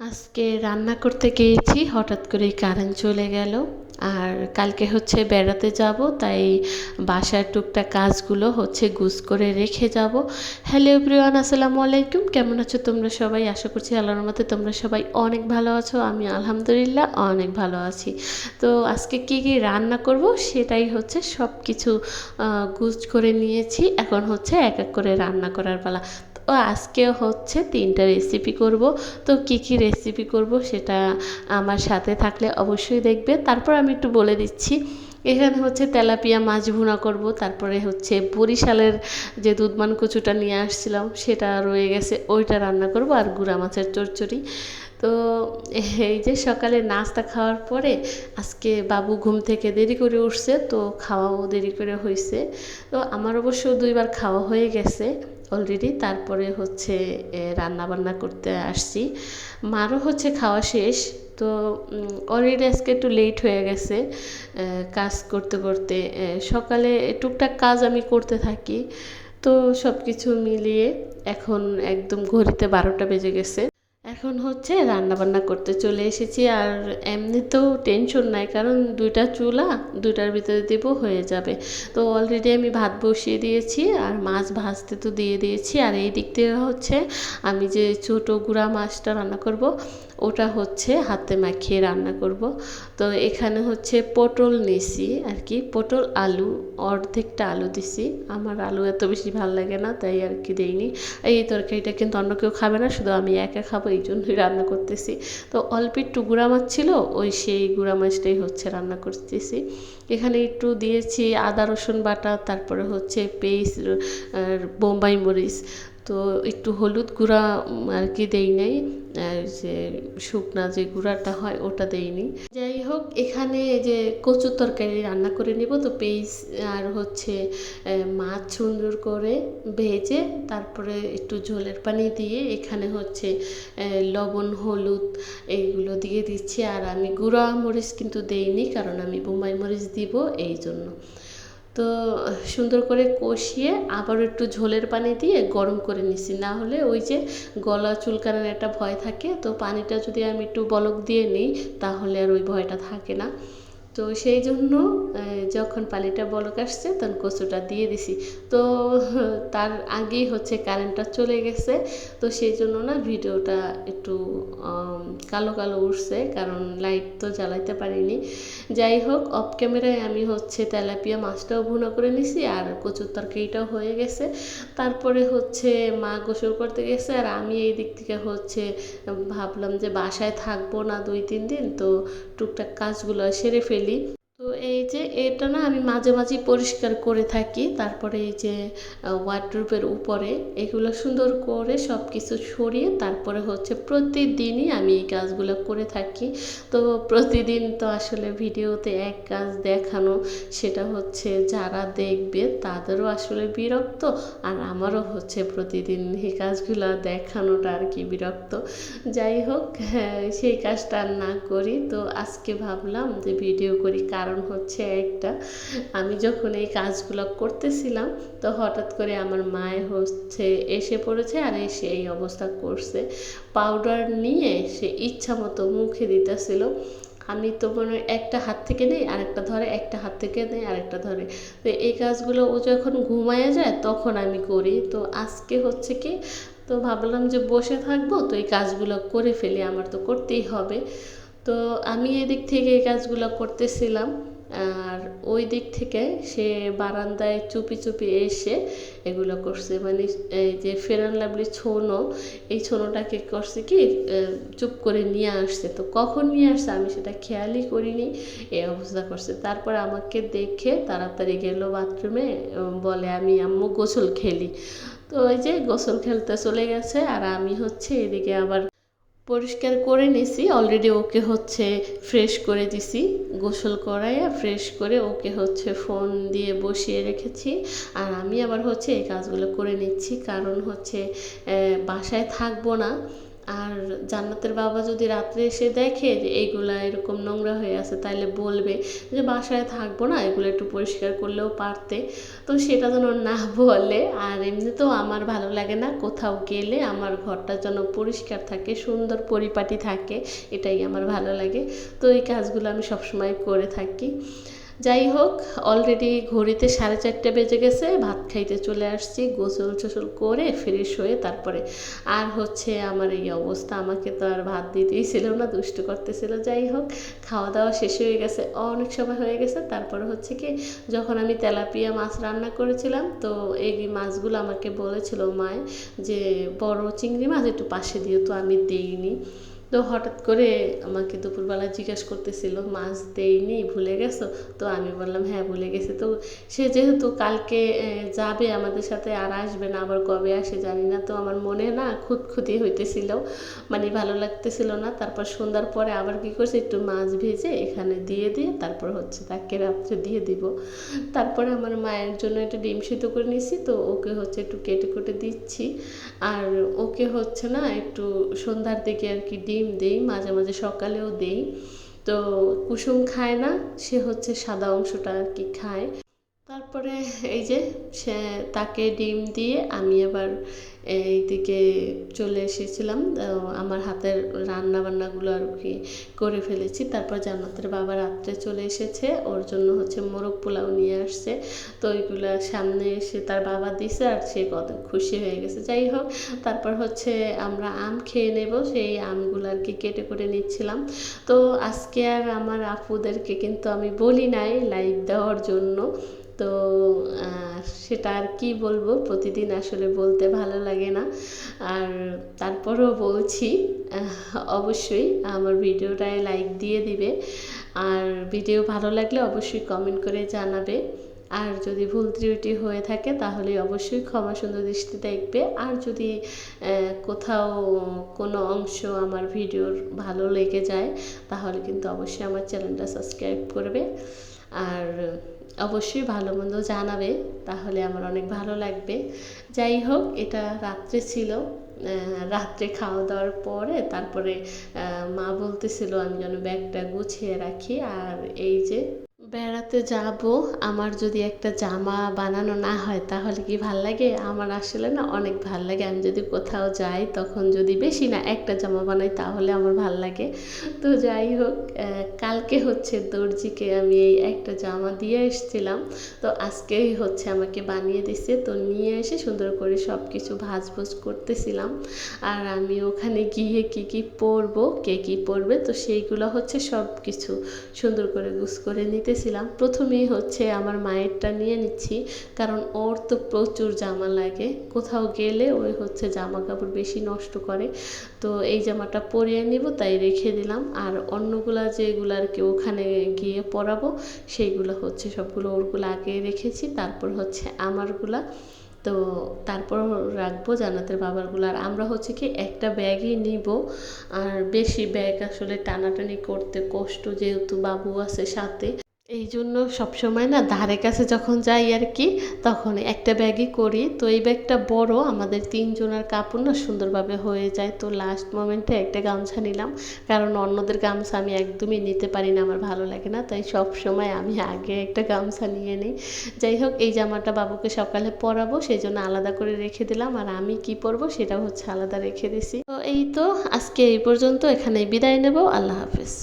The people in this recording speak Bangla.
আজকে রান্না করতে গিয়েছি, হঠাৎ করেই কারেন্ট চলে গেল। আর কালকে হচ্ছে বেড়াতে যাব, তাই বাসার টুকটাক কাজগুলো হচ্ছে গুছ করে রেখে যাব। হ্যালো এভরিওয়ান আসসালামু আলাইকুম। কেমন আছো তোমরা সবাই? আশা করছি আল্লাহর মতে তোমরা সবাই অনেক ভালো আছো, আমি আলহামদুলিল্লাহ অনেক ভালো আছি। তো আজকে কি কি রান্না করব সেটাই হচ্ছে সব কিছু গুছ করে নিয়েছি। এখন হচ্ছে এক এক করে রান্না করার পালা। তো আজকে হচ্ছে তিনটা রেসিপি করব। তো কি কি রেসিপি করব সেটা আমার সাথে থাকলে অবশ্যই দেখবে। তারপর আমি একটু বলে দিচ্ছি। এখানে হচ্ছে তেলাপিয়া মাছ ভুনা করব। তারপরে হচ্ছে বরিশালের যে দুধমান কচুটা নিয়ে আসছিলাম, সেটা রয়ে গেছে। ওইটা রান্না করব আর গুঁড়া মাছের চচ্চড়ি। তো এই যে সকালে নাস্তা খাওয়ার পরে আজকে বাবু ঘুম থেকে দেরি করে উঠছে, তো খাওয়াও দেরি করে হয়েছে তো আমার অবশ্য দুইবার খাওয়া হয়ে গেছে। অলরেডি তারপরে হচ্ছে রান্না বান্না করতে আসছি। মারও হচ্ছে খাওয়া শেষ, তো অলরেডি আজকে একটু লেট হয়ে গেছে কাজ করতে করতে সকালে টুকটাক কাজ আমি করতে থাকি। তো সব কিছু মিলিয়ে এখন একদম ঘড়িতে বারোটা বেজে গেছে। এখন হচ্ছে রান্না বান্না করতে চলে এসেছি আর এমনিতেও টেনশন নাই, কারণ দুইটা চুলা দুইটার ভিতরে দেব হয়ে যাবে। তো অলরেডি আমি ভাত বসিয়ে দিয়েছি আর মাছ ভাজতে তো দিয়ে দিয়েছি। আর এই দিক থেকে হচ্ছে আমি যে ছোটো গুঁড়া মাছটা রান্না করব ওটা হচ্ছে হাতে মাখিয়ে রান্না করব। তো এখানে হচ্ছে পটল নিছি আর কি। পটল, আলু, অর্ধেকটা আলু দিছি। আমার আলু এত বেশি ভালো লাগে না, তাই আর কি দেইনি। এই তরকারিটা কিন্তু অন্য কেউ খাবে না, শুধু আমি একা খাব, এই জন্যই রান্না করতেছি। তো অল্প একটু গুঁড়া মাছ ছিল, ওই সেই গুঁড়া মাছটাই হচ্ছে রান্না করতেছি। এখানে একটু দিয়েছি আদা, রসুন বাটা, তারপরে হচ্ছে পেস্ট বোম্বাই মরিচ। তো একটু হলুদ গুঁড়া আর কি দেই নাই। আর যে শুকনা যে গুঁড়াটা হয়, ওটা দেইনি যাই হোক, এখানে যে কচুর তরকারি রান্না করে নিব। তো পেঁয়াজ আর হচ্ছে মাছ সুন্দর করে ভেজে তারপরে একটু ঝোলের পানি দিয়ে এখানে হচ্ছে লবণ, হলুদ এইগুলো দিয়ে দিচ্ছি। আর আমি গুঁড়া মরিচ কিন্তু দেইনি কারণ আমি বোম্বাই মরিচ দিব, এই জন্য। তো সুন্দর করে কষিয়ে আবার একটু ঝোলের পানি দিয়ে গরম করে নিছি। না হলে ওই যে গলা চুলকানোর একটা ভয় থাকে, তো পানিটা যদি আমি একটু বলক দিয়ে নিই, তাহলে আর ওই ভয়টা থাকে না। তো সেই জন্য যখন পানিটা বলক আসছে, তখন কচুটা দিয়ে দিছি। তো তার আগেই হচ্ছে কারেন্টটা চলে গেছে, তো সেই জন্য না ভিডিওটা একটু কালো কালো উঠছে, কারণ লাইট তো জ্বালাইতে পারিনি। যাই হোক অফ ক্যামেরায় আমি হচ্ছে তেলাপিয়া মাছটাও ভুনা করে নিছি, আর কচুর তরকারিটাও হয়ে গেছে। তারপরে হচ্ছে মা গোসল করতে গেছে, আর আমি এই দিক থেকে হচ্ছে ভাবলাম যে বাসায় থাকব না দুই তিন দিন, তো টুকটাক কাজগুলো সেরে ফেলি। তো এই যে এটা না আমি মাঝে মাঝে পরিষ্কার করে থাকি। তারপরে এই যে ওয়ার্ড্রোপের উপরে এগুলো সুন্দর করে সব কিছু সরিয়ে তারপরে হচ্ছে প্রতিদিনই আমি এই কাজগুলো করে থাকি। তো প্রতিদিন তো আসলে ভিডিওতে এক কাজ দেখানো সেটা হচ্ছে যারা দেখবে তাদেরও আসলে বিরক্ত আর আমারও হচ্ছে প্রতিদিন এই কাজগুলো দেখানোটা আর কি বিরক্ত। যাই হোক হ্যাঁ, সেই কাজটা না করি। তো আজকে ভাবলাম যে ভিডিও করি কারণ হচ্ছে একটা, আমি যখন এই কাজগুলো করতেছিলাম, তো হঠাৎ করে আমার মায়ে হচ্ছে এসে পড়েছে আর এসে এই অবস্থা করছে। পাউডার নিয়ে সে ইচ্ছা মতো মুখে দিতেছিল। আমি তো মনে একটা হাত থেকে নেই, আরেকটা ধরে, একটা হাত থেকে নেই, আরেকটা ধরে। তো এই কাজগুলো ও যখন ঘুমায় যায়, তখন আমি করি। তো আজকে হচ্ছে কি, তো ভাবলাম যে বসে থাকব, তো এই কাজগুলো করে ফেলি, আমার তো করতেই হবে। তো আমি এদিক থেকে এই কাজগুলো করতেছিলাম, আর ওই দিক থেকে সে বারান্দায় চুপি চুপি এসে এগুলো করছে। মানে এই যে ফেরান লাভলি ছোনো, এই ছোনোটাকে করছে কি চুপ করে নিয়ে আসছে। তো কখন নিয়ে আসছে আমি সেটা খেয়ালই করিনি, এই অবস্থা করছে। তারপর আমাকে দেখে তাড়াতাড়ি গেল বাথরুমে বলে, আমি আম্মু গোসল খেলি। তো ওই যে গোসল খেলতে চলে গেছে, আর আমি হচ্ছে এদিকে আবার পরিষ্কার করে নিছি। অলরেডি ওকে হচ্ছে ফ্রেশ করে দিছি। গোসল করাইয়া ফ্রেশ করে ওকে হচ্ছে ফোন দিয়ে বসিয়ে রেখেছি। আর আমি আবার হচ্ছে এই কাজগুলো করে নিচ্ছি। কারণ হচ্ছে বাসায় থাকব না। আর জান্নাতের বাবা যদি রাত্রে এসে দেখে যে এইগুলা এরকম নোংরা হয়ে আছে তাহলে বলবে যে বাসায় থাকব না, এগুলো একটু পরিষ্কার করলেও পারতে। তো সেটা যেন না বলে। আর এমনিতেও আমার ভালো লাগে না কোথাও গেলে আমার ঘরটা যেন পরিষ্কার থাকে, সুন্দর পরিপাটি থাকে, এটাই আমার ভালো লাগে। তো এই কাজগুলো আমি সবসময় করে থাকি। যাই হোক অলরেডি ঘড়িতে সাড়ে চারটে বেজে গেছে, ভাত খাইতে চলে আসছি, গোসল টোসল করে ফ্রেশ হয়ে তারপরে আর হচ্ছে আমার এই অবস্থা, আমাকে তো আর ভাত দিতেই ছিল না, দুষ্টু করতেছিল, যাই হোক, খাওয়া দাওয়া শেষ হয়ে গেছে, অনেক সময় হয়ে গেছে, তারপরে হচ্ছে কি যখন আমি তেলাপিয়া মাছ রান্না করেছিলাম, তো এই মাছগুলো আমাকে বলেছিল মায় যে বড় চিংড়ি মাছ একটু পাশে দিও, তো আমি দিইনি। তো হঠাৎ করে আমাকে দুপুরবেলা জিজ্ঞেস করতেছিল, মাছ দেইনি ভুলে গেছো? তো আমি বললাম হ্যাঁ ভুলে গেছি। তো সে যেহেতু কালকে যাবে আমাদের সাথে আর আসবে না, আবার কবে আসে জানি না। তো আমার মনে না খুঁতখুতি হইতেছিল মানে ভালো লাগতেছিল না। তারপর সন্ধ্যার পরে আবার কি করছে, একটু মাছ ভেজে এখানে দিয়ে দিয়ে তারপর হচ্ছে তাকে রাত্রে দিয়ে দিব। তারপরে আমার মায়ের জন্য একটা ডিম সিদ্ধ করে নিয়েছি, তো ওকে হচ্ছে একটু কেটে কুটে দিচ্ছি। আর ওকে হচ্ছে না একটু সন্ধ্যার দিকে আর কি ডিম ডিম দেই, মাঝে মাঝে সকালেও দেই। তো কুসুম খায় না, সে হচ্ছে সাদা অংশটা আর কি খায়। তারপরে এই যে সে তাকে ডিম দিয়ে আমি আবার এইদিকে চলে এসেছিলাম। আমার হাতের রান্না বান্নাগুলো আর কি করে ফেলেছি। তারপর জান্নাতের বাবা রাত্রে চলে এসেছে। ওর জন্য হচ্ছে মোরগ পোলাও নিয়ে আসছে। তো ওইগুলো সামনে এসে তার বাবা দিছে আর সে কত খুশি হয়ে গেছে। যাই হোক, তারপর হচ্ছে আমরা আম খেয়ে নেব। সেই আমগুলো আর কি কেটে করে নিচ্ছিলাম। তো আজকে আর আমার আপুদেরকে কিন্তু আমি বলি নাই লাইভ দেওয়ার জন্য। তো সেটা আর কি বলব? প্রতিদিন আসলে বলতে ভালো লাগে না। আর তারপরেও বলছি অবশ্যই আমার ভিডিওটায় লাইক দিয়ে দিবে। আর ভিডিও ভালো লাগলে অবশ্যই কমেন্ট করে জানাবে। আর যদি ভুল ত্রুটি হয়ে থাকে তাহলে অবশ্যই ক্ষমা সুন্দর দৃষ্টি দেখবে। আর যদি কোথাও কোনো অংশ আমার ভিডিওর ভালো লেগে যায় তাহলে কিন্তু অবশ্যই আমার চ্যানেলটা সাবস্ক্রাইব করবে। আর অবশ্যই ভালো মন্দ জানাবে, তাহলে আমার অনেক ভালো লাগবে। যাই হোক, এটা রাত্রে ছিল। রাত্রে খাওয়া দাওয়ার পরে তারপরে মা বলতেছিল আমি যেন ব্যাগটা গুছিয়ে রাখি। আর এই যে বেড়াতে যাব, আমার যদি একটা জামা বানানো না হয় তাহলে কি ভালো লাগে? আমার আসলে না অনেক ভালো লাগে। আমি যদি কোথাও যাই তখন যদি বেশি না একটা জামা বানাই তাহলে আমার ভালো লাগে। তো যাই হোক কালকে হচ্ছে দর্জিকে আমি এই একটা জামা দিয়ে এসেছিলাম। তো আজকেই হচ্ছে আমাকে বানিয়ে দিছে। তো নিয়ে এসে সুন্দর করে সব কিছু ভাজ ভুজ করতেছিলাম। আর আমি ওখানে গিয়ে কি কি পরবো, কে কি পরবে, তো সেইগুলো হচ্ছে সব কিছু সুন্দর করে গুছ করে নিতে নিতেছিলাম প্রথমেই হচ্ছে আমার মায়েরটা নিয়ে নিচ্ছি, কারণ ওর তো প্রচুর জামা লাগে। কোথাও গেলে ওই হচ্ছে জামা কাপড় বেশি নষ্ট করে। তো এই জামাটা পরিয়ে নিব, তাই রেখে দিলাম। আর অন্যগুলা যেগুলো আর কি ওখানে গিয়ে পরাবো, সেইগুলো হচ্ছে সবগুলো ওরগুলো আগে রেখেছি। তারপর হচ্ছে আমারগুলা। তো তারপর রাখব জান্নাতের বাবারগুলো। আর আমরা হচ্ছে কি একটা ব্যাগই নিব। আর বেশি ব্যাগ আসলে টানাটানি করতে কষ্ট, যেহেতু বাবু আছে সাথে। এই জন্য সবসময় না ধারে কাছে যখন যাই আর কি তখন একটা ব্যাগই করি। তো এই ব্যাগটা বড়, আমাদের তিনজনের কাপড় না সুন্দরভাবে হয়ে যায়। তো লাস্ট মোমেন্টে একটা গামছা নিলাম। কারণ অন্যদের গামছা আমি একদমই নিতে পারি না, আমার ভালো লাগে না। তাই সব সময় আমি আগে একটা গামছা নিয়ে নিই। যাই হোক, এই জামাটা বাবুকে সকালে পরাবো সেই জন্য আলাদা করে রেখে দিলাম। আর আমি কি পরবো সেটা হচ্ছে আলাদা রেখে দিছি। তো এই তো, আজকে এই পর্যন্ত। এখানে বিদায় নেব। আল্লাহ হাফিজ।